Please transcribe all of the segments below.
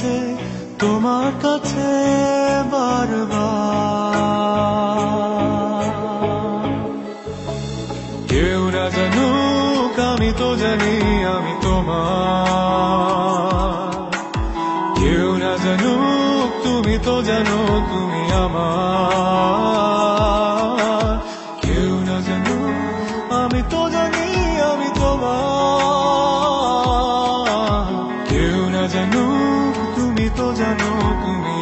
টেনে তোমার কাছে বারবার। কেউ না জানুক, আমি তো জানি আমি তোমার। কেউ না জানুক, তুমি তো জানো তো জানো তুমি।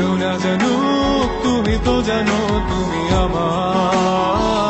কেউ না জানুক তুমি তো জানো তুমি আমার